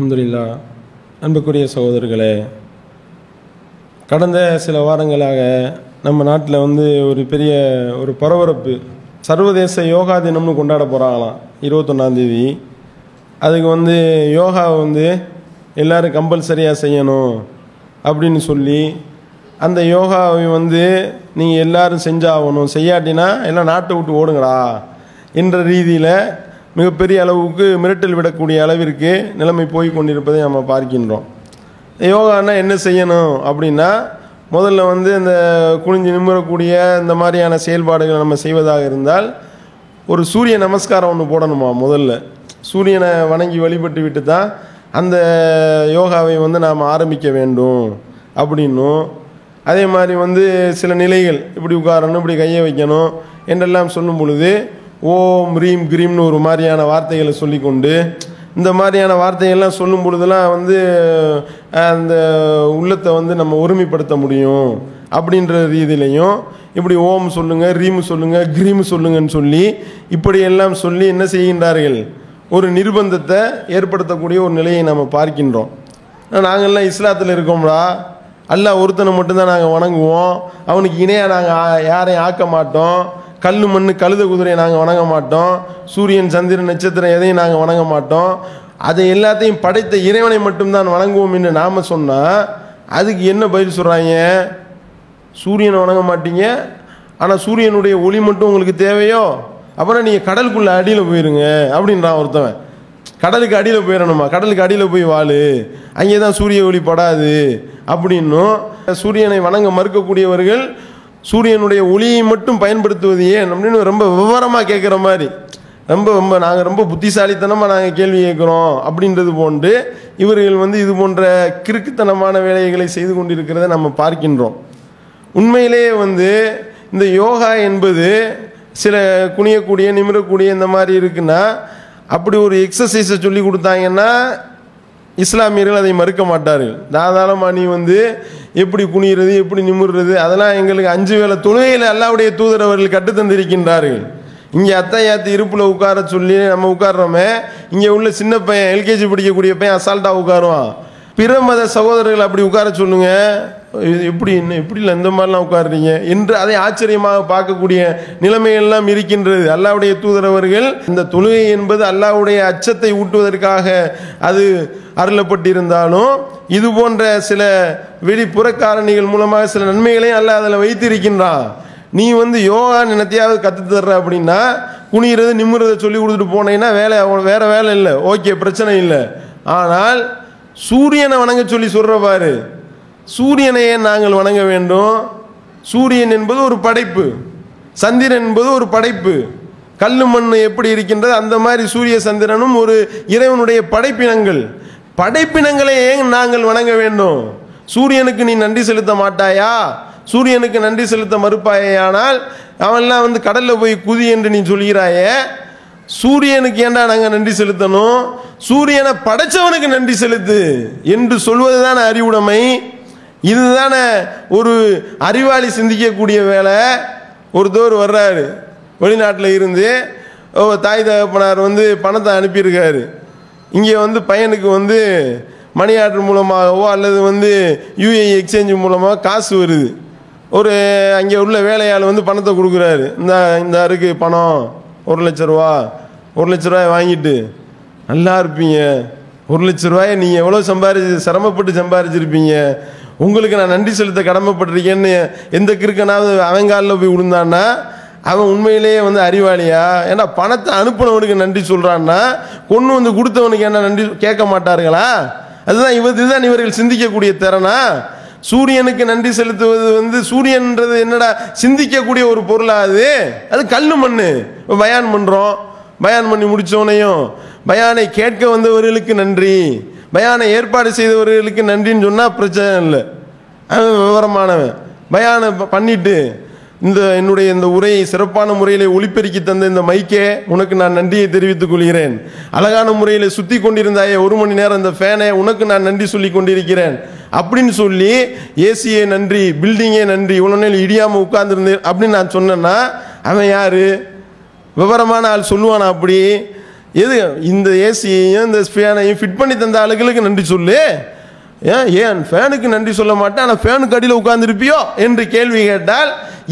அல்ஹம்துலில்லா. அன்புக்குரிய சகோதரர்களே கடந்த சில வாரங்களாக நம்ம நாட்டில் வந்து ஒரு பெரிய ஒரு பரபரப்பு சர்வதேச யோகா தினம்னு கொண்டாட போகிறாங்களாம் இருபத்தொன்னாந்தேதி அதுக்கு வந்து யோகா வந்து எல்லாரும் கம்பல்சரியாக செய்யணும் அப்படின்னு சொல்லி அந்த யோகாவை வந்து நீங்கள் எல்லாரும் செஞ்சாகணும். செய்யாட்டினா எல்லாம் நாட்டை விட்டு ஓடுங்கடா என்ற ரீதியில் மிகப்பெரிய அளவுக்கு மிரட்டல் விடக்கூடிய அளவிற்கு நிலைமை போய் கொண்டிருப்பதை நம்ம பார்க்கின்றோம். யோகான்னா என்ன செய்யணும் அப்படின்னா முதல்ல வந்து இந்த குனிஞ்சு நிமிரக்கூடிய இந்த மாதிரியான செயல்பாடுகளை நம்ம செய்வதாக இருந்தால் ஒரு சூரிய நமஸ்காரம் ஒன்று போடணுமா முதல்ல. சூரியனை வணங்கி வழிபட்டு விட்டு தான் அந்த யோகாவை வந்து நாம் ஆரம்பிக்க வேண்டும் அப்படின்னும். அதே மாதிரி வந்து சில நிலைகள் இப்படி உட்காரணும் இப்படி கையை வைக்கணும் என்றெல்லாம் சொல்லும் பொழுது ஓம் ரீம் கிரீம்னு ஒரு மாதிரியான வார்த்தைகளை சொல்லிக்கொண்டு இந்த மாதிரியான வார்த்தைகள்லாம் சொல்லும் பொழுதெல்லாம் வந்து அந்த உள்ளத்தை வந்து நம்ம ஒருமைப்படுத்த முடியும் அப்படின்ற ரீதியிலையும் இப்படி ஓம் சொல்லுங்கள் ரீம் சொல்லுங்கள் கிரீம் சொல்லுங்கன்னு சொல்லி இப்படியெல்லாம் சொல்லி என்ன செய்கின்றார்கள்? ஒரு நிர்பந்தத்தை ஏற்படுத்தக்கூடிய ஒரு நிலையை நம்ம பார்க்கின்றோம். நாங்கள்லாம் இஸ்லாத்தில் இருக்கோம்டா. அல்லாஹ் ஒருத்தனை மட்டும்தான் நாங்கள் வணங்குவோம். அவனுக்கு இணையாக நாங்கள் யாரையும் ஆக்க மாட்டோம். கல் மண் கழுத குதிரையை நாங்கள் வணங்க மாட்டோம். சூரியன் சந்திரன் நட்சத்திரம் எதையும் நாங்கள் வணங்க மாட்டோம். அதை எல்லாத்தையும் படைத்த இறைவனை மட்டும்தான் வணங்குவோம் என்று நாம் சொன்னால் அதுக்கு என்ன பதில் சொல்கிறாங்க சூரியனை வணங்க மாட்டீங்க. ஆனால் சூரியனுடைய ஒளி மட்டும் உங்களுக்கு தேவையோ? அப்புறம் நீங்கள் கடலுக்குள்ளே அடியில் போயிருங்க அப்படின்றான் ஒருத்தவன். கடலுக்கு அடியில் போயிடணுமா கடலுக்கு அடியில் போய் வாழு. அங்கே தான் சூரிய ஒளி படாது அப்படின்னும். சூரியனை வணங்க மறுக்கக்கூடியவர்கள் சூரியனுடைய ஒளியை மட்டும் பயன்படுத்துவது ஏன் அப்படின்னு ரொம்ப விவரமாக கேட்குற மாதிரி. ரொம்ப ரொம்ப நாங்கள் ரொம்ப புத்திசாலித்தனமாக நாங்கள் கேள்வி கேட்குறோம் அப்படின்றது போன்று இவர்கள் வந்து இது போன்ற கிறுக்குத்தனமான வேலைகளை செய்து கொண்டிருக்கிறத நம்ம பார்க்கின்றோம். உண்மையிலேயே வந்து இந்த யோகா என்பது சில குனியக்கூடிய நிமிரக்கூடிய இந்த மாதிரி இருக்குன்னா அப்படி ஒரு எக்ஸசைஸை சொல்லி கொடுத்தாங்கன்னா இஸ்லாமியர்கள் அதை மறுக்க மாட்டார்கள். தாராளமாக நீ வந்து எப்படி குனிகிறது எப்படி நிமிடுறது அதெல்லாம் எங்களுக்கு அஞ்சு வேளை தொழுகையில் அல்லாவுடைய தூதர் அவர்கள் கட்டுத்தந்திருக்கின்றார்கள் இங்கே அத்தையாத்து இருப்பில் உட்கார சொல்லி நம்ம உட்கார்றோமே இங்கே உள்ள சின்ன பையன் எல்கேஜி படிக்கக்கூடிய பையன் அசால்ட்டாக உட்காருவான். பிற மத சகோதரர்கள் அப்படி உட்கார சொல்லுங்கள் எப்படி என்ன இப்படி இல்லை இந்த மாதிரிலாம் உட்காருறீங்க? என்று அதை ஆச்சரியமாக பார்க்கக்கூடிய நிலைமையெல்லாம் இருக்கின்றது. அல்லாவுடைய தூதரவர்கள் இந்த தொழுகை என்பது அல்லாவுடைய அச்சத்தை ஊட்டுவதற்காக அது அருளப்பட்டிருந்தாலும் இது போன்ற சில வெளிப்புற காரணிகள் மூலமாக சில நன்மைகளையும் அல்லாஹ் அதில் வைத்திருக்கின்றான். நீ வந்து யோகா நினத்தையாவது கற்று தர்ற அப்படின்னா குனிகிறது நிம்முறதை சொல்லி கொடுத்துட்டு போனேன்னா வேலை அவன் வேற வேலை இல்லை. ஓகே பிரச்சனை இல்லை. ஆனால் சூரியனை வணங்க சொல்லி சொல்கிற பாரு. சூரியனை ஏன் நாங்கள் வணங்க வேண்டும். சூரியன் என்பது ஒரு படைப்பு. சந்திரன் என்பது ஒரு படைப்பு. கல்லு மண் எப்படி இருக்கின்றது அந்த மாதிரி சூரிய சந்திரனும் ஒரு இறைவனுடைய படைப்பினங்கள். படைப்பினங்களை ஏன் நாங்கள் வணங்க வேண்டும்? சூரியனுக்கு நீ நன்றி செலுத்த மாட்டாயா? சூரியனுக்கு நன்றி செலுத்த மறுப்பாயானால் அவன்லாம் வந்து கடலில் போய் குதி என்று நீ சொல்கிறாயே? சூரியனுக்கு ஏண்டா நாங்கள் நன்றி செலுத்தணும்? சூரியனை படைச்சவனுக்கு நன்றி செலுத்து என்று சொல்வதுதான் அறிவுடைமை. இதுதானே ஒரு அறிவாளி சிந்திக்கக்கூடிய வேலை? ஒருத்தவர் வர்றாரு. வெளிநாட்டில் இருந்து தாய் தகப்பனார் வந்து பணத்தை அனுப்பியிருக்காரு. இங்கே வந்து பையனுக்கு வந்து மணி ஆர்டர் மூலமாகவோ அல்லது வந்து யூஏ எக்ஸ்சேஞ்ச் மூலமாக காசு வருது. ஒரு அங்கே உள்ள வேலையாள் வந்து பணத்தை கொடுக்குறாரு. இந்த இந்த அருக்கு பணம். ஒரு லட்ச ரூபா. ஒரு லட்ச ரூபாய் வாங்கிட்டு நல்லா இருப்பீங்க. ஒரு லட்ச ரூபாயை நீங்கள் எவ்வளோ சம்பாரிச்சு சிரமப்பட்டு சம்பாரிச்சிருப்பீங்க. உங்களுக்கு நான் நன்றி செலுத்த கடமைப்பட்டிருக்கேன்னு எந்த கிறுக்கனாவது அவங்காலில் போய் விழுந்தான்னா அவன் உண்மையிலேயே வந்து அறிவாளியா? ஏன்னா பணத்தை அனுப்புனவனுக்கு நன்றி சொல்கிறான்னா கொண்டு வந்து கொடுத்தவனுக்கு என்ன நன்றி கேட்க மாட்டார்களா? அதுதான் இவ இதுதான் இவர்கள் சிந்திக்கக்கூடிய திறனா? சூரியனுக்கு நன்றி செலுத்துவது வந்து சூரியன்றது என்னடா சிந்திக்கக்கூடிய ஒரு பொருளா அது? அது கல்லு மண்ணு. பயான் பண்ணுறோம் பயான் பண்ணி முடித்தவனையும் பயானை கேட்க வந்தவர்களுக்கு நன்றி. பயானை ஏற்பாடு செய்தவர்களுக்கு நன்றின்னு சொன்னால் பிரச்சனை இல்லை. அவன் விவரமானவன். பயானை ப- பண்ணிட்டு இந்த என்னுடைய இந்த உரையை சிறப்பான முறையில் ஒளிப்பெருக்கி தந்த இந்த மைக்கே உனக்கு நான் நன்றியை தெரிவித்துக் கொள்கிறேன். அழகான முறையில் சுற்றி கொண்டிருந்தாயே ஒரு மணி நேரம் இந்த ஃபேனை உனக்கு நான் நன்றி சொல்லி கொண்டிருக்கிறேன். அப்படின்னு சொல்லி ஏசியே நன்றி பில்டிங்கே நன்றி இவ்வளோ நேரம் இடியாமல் உட்கார்ந்துருந்தேன் அப்படின்னு நான் சொன்னேன்னா அவன் யார்? விவரமான ஆள் சொல்லுவானா அப்படி? எது? இந்த ஏசியையும் இந்த ஃபேனையும் ஃபிட் பண்ணி தந்த ஆளுகளுக்கு நன்றி சொல்லு. ஏன் ஏன் ஃபேனுக்கு நன்றி சொல்ல மாட்டேன்? ஆனால் ஃபேனுக்கு அடியில் உட்காந்துருப்பியோ என்று கேள்வி கேட்டால்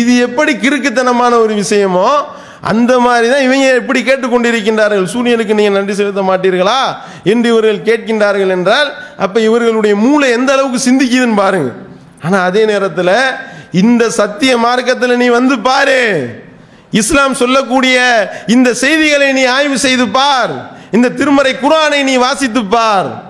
இது எப்படி கிறுக்குத்தனமான ஒரு விஷயமோ அந்த மாதிரி தான் இவங்க எப்படி கேட்டுக்கொண்டிருக்கின்றார்கள். சூரியனுக்கு நீங்கள் நன்றி செலுத்த மாட்டீர்களா? என்று இவர்கள் கேட்கின்றார்கள் என்றால் அப்போ இவர்களுடைய மூளை எந்த அளவுக்கு சிந்திக்குதுன்னு பாருங்க. ஆனால் அதே நேரத்தில் இந்த சத்திய மார்க்கத்தில் நீ வந்து பாரு. இஸ்லாம் சொல்லக்கூடிய இந்த செய்திகளை நீ ஆய்வு செய்து பார். இந்த திருமறை குரானை நீ வாசித்து பார்.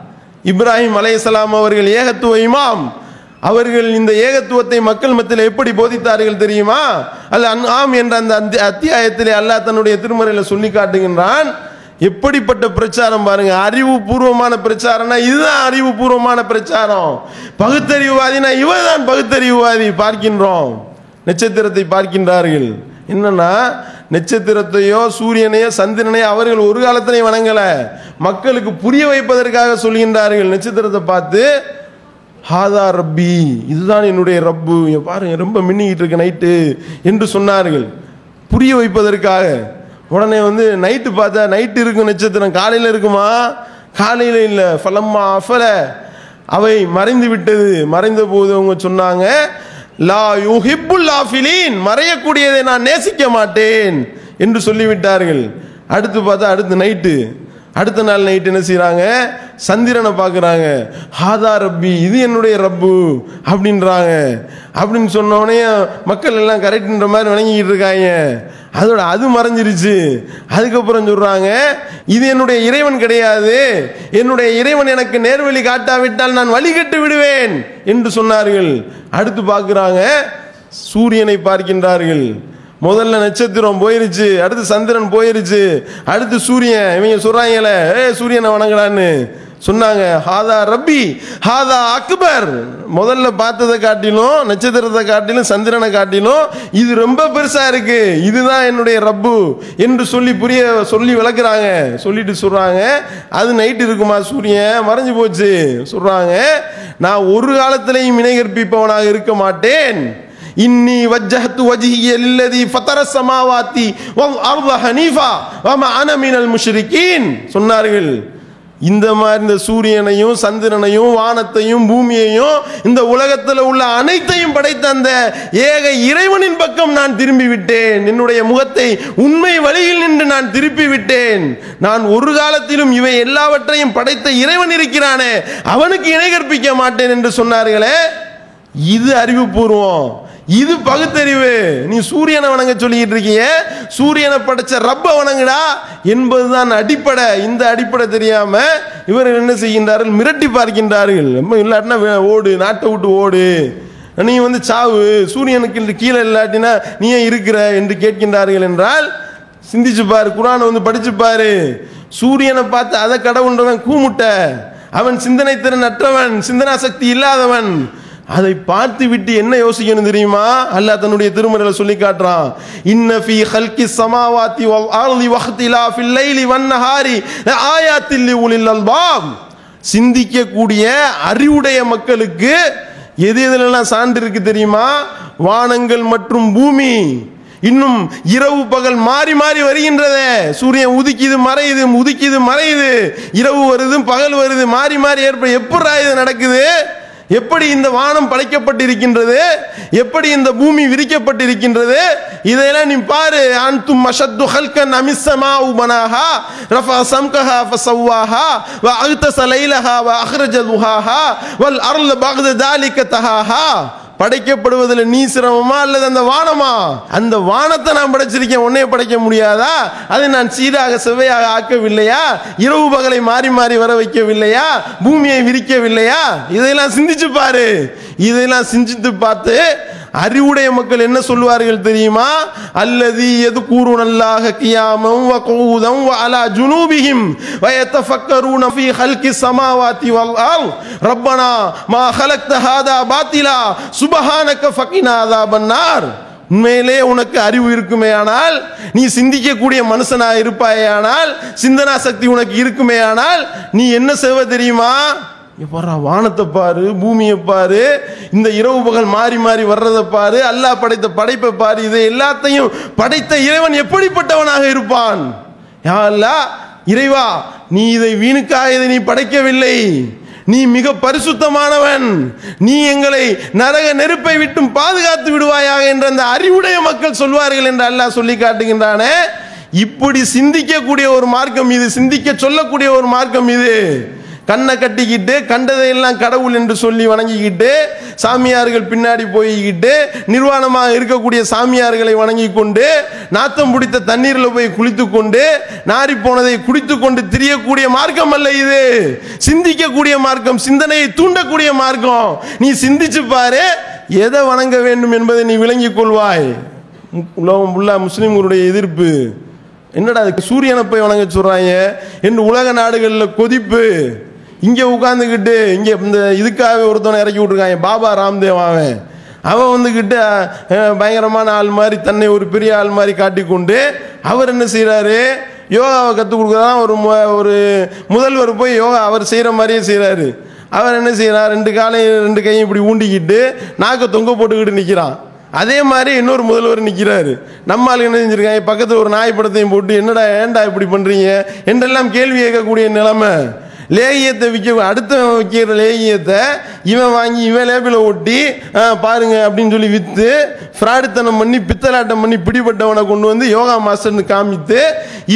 இப்ராஹிம் அலைஹிஸ்ஸலாம் அவர்கள் ஏகத்துவ இமாம். அவர்கள் இந்த ஏகத்துவத்தை மக்கள் மத்தியில் எப்படி போதித்தார்கள் தெரியுமா? அல்ல ஆம் என்ற அந்த அத்தி- அத்தியாயத்திலே அல்லாஹ் தன்னுடைய திருமறையில் சொல்லி காட்டுகின்றான். எப்படிப்பட்ட பிரச்சாரம் பாருங்க. அறிவுபூர்வமான பிரச்சாரம்னா இதுதான் அறிவுபூர்வமான பிரச்சாரம். பகுத்தறிவுவாதினா இவர்தான் பகுத்தறிவுவாதி பார்க்கின்றோம். நட்சத்திரத்தை பார்க்கின்றார்கள். என்னன்னா நட்சத்திரத்தையோ சூரியனையோ சந்திரனையோ அவர்கள் ஒரு காலத்திலையும் வணங்கலை. மக்களுக்கு புரிய வைப்பதற்காக சொல்கின்றார்கள். நட்சத்திரத்தை பார்த்து ஹாதா ரப்பி இதுதான் என்னுடைய ரப்பு. பாருங்க ரொம்ப மின்னிக்கிட்டு இருக்கு நைட்டு என்று சொன்னார்கள். புரிய வைப்பதற்காக. உடனே வந்து நைட்டு பார்த்தா நைட்டு இருக்கும் நட்சத்திரம். காலையில் இருக்குமா? காலையில் இல்லை. ஃபலம்மா அஃபல. அவை மறைந்து விட்டது. மறைந்த போது அவங்க சொன்னாங்க லா யுஹிப்புல் ஆஃபிலீன் மறையக்கூடியதை நான் நேசிக்க மாட்டேன் என்று சொல்லிவிட்டார்கள். அடுத்து பார்த்தா அடுத்து நைட்டு அடுத்த நாள் நைட்டு என்ன செய்கிறாங்க சந்திரனை பார்க்குறாங்க. ஹாதா ரப்பி இது என்னுடைய ரப்பு அப்படின்றாங்க. அப்படின்னு சொன்ன உடனே மக்கள் எல்லாம் கரெக்டுன்ற மாதிரி வணங்கிக்கிட்டு இருக்காங்க. அதோட அது மறைஞ்சிருச்சு. அதுக்கப்புறம் சொல்றாங்க இது என்னுடைய இறைவன் கிடையாது. என்னுடைய இறைவன் எனக்கு நேர்வழி காட்டாவிட்டால் நான் வழிகட்டு விடுவேன் என்று சொன்னார்கள். அடுத்து பார்க்குறாங்க சூரியனை பார்க்கின்றார்கள். முதல்ல நட்சத்திரம் போயிருச்சு அடுத்து சந்திரன் போயிருச்சு அடுத்து சூரியன். இவங்க சொல்றாங்கல்ல ஏ சூரியனை வணங்கலான்னு சொன்னாங்க ஹாதா ரப்பி ஹாதா அக்பர். முதல்ல பார்த்ததை காட்டிலும் நட்சத்திரத்தை காட்டிலும் சந்திரனை காட்டிலும் இது ரொம்ப பெருசா இருக்கு. இதுதான் என்னுடைய ரப்பு என்று சொல்லி புரிய சொல்லி விளக்குறாங்க. சொல்லிட்டு சொல்றாங்க அது நைட் இருக்குமா சூரியன்? மறைஞ்சு போச்சு. சொல்றாங்க நான் ஒரு காலத்திலையும் இணை கற்பிப்பவனாக இருக்க மாட்டேன். இன்னி வஜ்ஜஹத்து வஜ்ஹிய லில்லதி ஃபதர சமாவாத்தி வல் அர்த ஹனீஃபா வமா அன மினல் முஷ்ரிகீன். சொன்னார்கள். இந்த மாதிரி இந்த சூரியனையும் சந்திரனையும் வானத்தையும் பூமியையும் இந்த உலகத்தில் உள்ள அனைத்தையும் படைத்த அந்த ஏக இறைவனின் பக்கம் நான் திரும்பி விட்டேன் என்னுடைய முகத்தை உண்மை வழியில் நின்று நான் திருப்பி விட்டேன் நான் ஒரு காலத்திலும் இவை எல்லாவற்றையும் படைத்த இறைவன் இருக்கிறானே. அவனுக்கு இணை கற்பிக்க மாட்டேன் என்று சொன்னார்களே. இது அறிவுபூர்வம். இது பகுத்தறிவு. நீ சூரியனை வணங்க சொல்லிக்கிட்டு இருக்கிய. சூரியனை படைச்ச ரப்ப வணங்குடா. என்பதுதான் அடிப்படை. இந்த அடிப்படை தெரியாம இவர்கள் என்ன செய்கின்றார்கள்? மிரட்டி பார்க்கின்றார்கள். ரொம்ப இல்லாட்டினா ஓடு நாட்டை விட்டு ஓடு. நீ வந்து சாவு. சூரியனுக்கு கீழே இல்லாட்டினா நீ ஏன் இருக்கிற என்று கேட்கின்றார்கள் என்றால் சிந்திச்சு பாரு குரானை வந்து படிச்சு பாரு. சூரியனை பார்த்து அதை கடவுன்றவன் கூமுட்ட. அவன் சிந்தனை திறன் அற்றவன் சிந்தனா சக்தி இல்லாதவன். அதை பார்த்து விட்டு என்ன யோசிக்கணும் தெரியுமா? அல்லாஹ் தன்னுடைய திருமணத்தில் சொல்லி காட்டுறான் இன்ன ஃபீ ஹல்கி ஸமாவாத்தி வல் லைலி வன் நஹாரி ஆயாத்தில் லிஉலில் அல்பாப். சிந்திக்கக்கூடிய அறிவுடைய மக்களுக்கு எது எதுலெல்லாம் சான்று இருக்கு தெரியுமா? வானங்கள் மற்றும் பூமி. இன்னும் இரவு பகல் மாறி மாறி வருகின்றதே. சூரியன் உதிக்குது மறையுது உதிக்குது மறையுது. இரவு வருது பகல் வருது மாறி மாறி ஏற்ப எப்படி இது நடக்குது? எப்படி இந்த வானம் படைக்கப்பட்டிருக்கின்றது? எப்படி இந்த பூமி விரிக்கப்பட்டிருக்கின்றது? இதையெல்லாம் நீ பாரு. அன்தும் மஷத்து ஹல்கன் அமிசமா உபனாஹா ரஃபா சம்கஹா ஃபசவ்வாஹா. வ அக்தஸ லைலஹா வ அஹ்ரஜ துஹாஹா. வல் அருள் பகத தாலிக்க தஹாஹா. படைக்கப்படுவதில் நீ சிரமமா அல்லது அந்த வானமா? அந்த வானத்தை நான் படைச்சிருக்கேன் உன்னைய படைக்க முடியாதா? அதை நான் சீராக செவ்வையாக ஆக்கவில்லையா? இரவு பகலை மாறி மாறி வர வைக்கவில்லையா? பூமியை விரிக்கவில்லையா? இதையெல்லாம் சிந்திச்சு பாரு. இதையெல்லாம் சிந்தித்து பார்த்து அறிவுடைய மக்கள் என்ன சொல்வார்கள் தெரியுமா? அல்லது எது கூறுனல்லாக கியாமம் வ கூதம் வ அலா ஜுனூபிஹிம் வ யதஃபக்கரூன ஃபீ ஹல்கி ஸமாவாத்தி வல் அர்த் ரப்பனா மா ஹலக்த ஹாதா பாத்திலா சுபஹானக ஃபகினா அஸாபன் உண்மையிலே உனக்கு அறிவு இருக்குமே ஆனால் நீ சிந்திக்கக்கூடிய மனுஷனா இருப்பாயே ஆனால் சிந்தனா சக்தி உனக்கு இருக்குமே ஆனால் நீ என்ன செய்வ தெரியுமா? பாரு வானத்தை பாரு பூமியை பாரு இந்த இரவு பகல் மாறி மாறி வர்றதை பாரு அல்லாஹ் படைத்த படைப்பை பாரு இதை எல்லாத்தையும் படைத்த இறைவன் எப்படிப்பட்டவனாக இருப்பான்? யா அல்லாஹ் இறைவா நீ இதை வீணுக்காக இதை நீ படைக்கவில்லை. நீ மிக பரிசுத்தமானவன். நீ எங்களை நரக நெருப்பை விட்டும் பாதுகாத்து விடுவாயாக என்ற அந்த அறிவுடைய மக்கள் சொல்வார்கள் என்று அல்லாஹ் சொல்லி காட்டுகின்றானே. இப்படி சிந்திக்கக்கூடிய ஒரு மார்க்கம் இது சிந்திக்க சொல்லக்கூடிய ஒரு மார்க்கம் இது. கண்ணை கட்டிக்கிட்டு கண்டதையெல்லாம் கடவுள் என்று சொல்லி வணங்கிக்கிட்டு சாமியார்கள் பின்னாடி போய்கிட்டு நிர்வாணமாக இருக்கக்கூடிய சாமியார்களை வணங்கி கொண்டு நாத்தம் பிடித்த தண்ணீரில் போய் குளித்து கொண்டு நாரி போனதை குடித்து கொண்டு திரியக்கூடிய மார்க்கம் அல்ல இது. சிந்திக்கக்கூடிய மார்க்கம் சிந்தனையை தூண்டக்கூடிய மார்க்கம். நீ சிந்திச்சு பாரு எதை வணங்க வேண்டும் என்பதை நீ விளங்கிக் கொள்வாய். உலகம் ஃபுல்லா முஸ்லீம்களுடைய எதிர்ப்பு. என்னடா அதுக்கு சூரியனை போய் வணங்க சொல்றாங்க. என்று உலக நாடுகளில் கொதிப்பு. இங்கே உட்காந்துக்கிட்டு இங்கே இந்த இதுக்காகவே ஒருத்தவனை இறக்கி விட்ருக்காங்க பாபா ராம்தேவ் அவன். அவன் வந்துக்கிட்டு பயங்கரமான ஆள் மாதிரி தன்னை ஒரு பெரிய ஆள் மாதிரி காட்டிக்கொண்டு அவர் என்ன செய்கிறாரு யோகாவை கற்றுக் கொடுக்குறதான் ஒரு மு- ஒரு முதல்வர் போய் யோகா அவர் செய்கிற மாதிரியே செய்கிறாரு அவர் என்ன செய்கிறார் ரெண்டு காலையும் ரெண்டு கையும் இப்படி ஊண்டிக்கிட்டு நாக்க தொங்க போட்டுக்கிட்டு நிற்கிறான் அதே மாதிரி இன்னொரு முதல்வர் நிற்கிறாரு நம்ம ஆளுங்க என்ன செஞ்சுருக்காங்க? பக்கத்தில் ஒரு நாய் படத்தையும் போட்டு என்னடா ஏன்டா இப்படி பண்ணுறீங்க என்றெல்லாம் கேள்வி கேட்கக்கூடிய நிலைமை. லேகியத்தை விற்க அடுத்தவன் விற்கிற லேகியத்தை இவன் வாங்கி இவன் லேபில் ஒட்டி பாருங்க அப்படின்னு சொல்லி விற்று ஃப்ராடுத்தனம் பண்ணி பித்தலாட்டம் பண்ணி பிடிபட்டவனை கொண்டு வந்து யோகா மாஸ்டர்னு காமித்து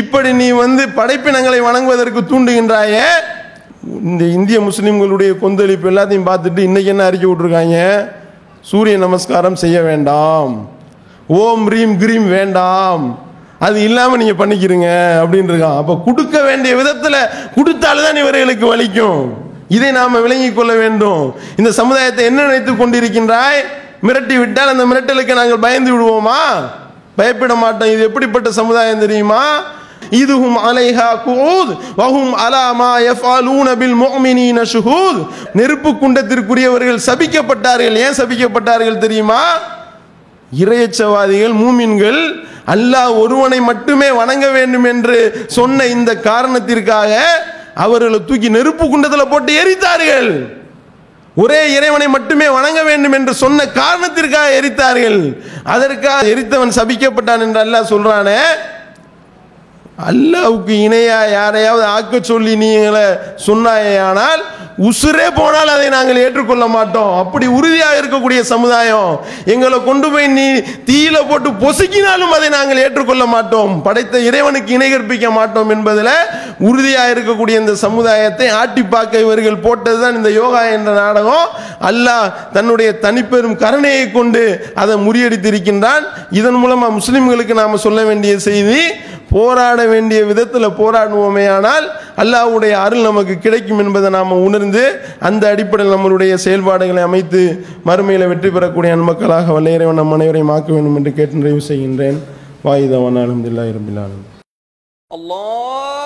இப்படி நீ வந்து படைப்பினங்களை வணங்குவதற்கு தூண்டுகின்றாயே. இந்த இந்திய முஸ்லீம்களுடைய கொந்தளிப்பு எல்லாத்தையும் பார்த்துட்டு இன்றைக்கி என்ன அறிக்கை விட்ருக்காங்க சூரிய நமஸ்காரம் செய்ய வேண்டாம். ஓம் ரீம் கிரீம் வேண்டாம். அது இல்லாமல் நீங்கள் பண்ணிக்கிறீங்க அப்படின்னு இருக்கான் அப்போ கொடுக்க வேண்டிய விதத்துல கொடுத்தால்தான் இவர்களுக்கு வலிக்கும். இதை நாம் விளங்கிக் கொள்ள வேண்டும். இந்த சமுதாயத்தை என்ன நினைத்துக் கொண்டிருக்கின்றாய்? மிரட்டி விட்டால் அந்த மிரட்டலுக்கு நாங்கள் பயந்து விடுவோமா? பயப்பட மாட்டோம். இது எப்படிப்பட்ட சமுதாயம் தெரியுமா? இதுஹும் அலைஹா குஊத் வஹும் அலா மா யஃபாலூன பில் முஃமினீன ஷுஹூத். நெருப்பு குண்டத்திற்குரியவர்கள் சபிக்கப்பட்டார்கள். ஏன் சபிக்கப்பட்டார்கள் தெரியுமா? இறையச்சவாதிகள் மூமின்கள் அல்லாஹ் ஒருவனை மட்டுமே வணங்க வேண்டும் என்று சொன்ன இந்த காரணத்திற்காக அவர்களை தூக்கி நெருப்பு குண்டத்தில் போட்டு எரித்தார்கள். ஒரே இறைவனை மட்டுமே வணங்க வேண்டும் என்று சொன்ன காரணத்திற்காக எரித்தார்கள். அதற்காக எரித்தவன் சபிக்கப்பட்டான் என்று அல்லாஹ் சொல்றானே அல்லாவுக்கு இணையா யாரையாவது ஆக்க சொல்லி நீங்களை சொன்னாயானால் உசுரே போனால் அதை நாங்கள் ஏற்றுக்கொள்ள மாட்டோம். அப்படி உறுதியாக இருக்கக்கூடிய சமுதாயம் எங்களை கொண்டு போய் நீ தீயில போட்டு பொசுக்கினாலும் அதை நாங்கள் ஏற்றுக்கொள்ள மாட்டோம். படைத்த இறைவனுக்கு இணை கற்பிக்க மாட்டோம் என்பதில் உறுதியாக இருக்கக்கூடிய இந்த சமுதாயத்தை ஆட்டி பார்க்க இவர்கள் போட்டதுதான் இந்த யோகா என்ற நாடகம். அல்லாஹ் தன்னுடைய தனிப்பெரும் கருணையை கொண்டு அதை முறியடித்திருக்கின்றான். இதன் மூலமாக முஸ்லிம்களுக்கு நாம் சொல்ல வேண்டிய செய்தி போராட வேண்டிய விதத்தில் போராடுவோமே ஆனால் அல்லாஹ்வுடைய அருள் நமக்கு கிடைக்கும் என்பதை நாம் உணர்ந்து அந்த அடிப்படையில் நம்மளுடைய செயல்பாடுகளை அமைத்து மறுமையில் வெற்றி பெறக்கூடிய அன்பக்களாக வல்லையறைவன் நம் அனைவரையும் ஆக்க வேண்டும் என்று கேட்டு நிறைவு செய்கின்றேன். வாயுதவான் அலமதுல்லா இரும்பிலாலும் அல்லாஹ்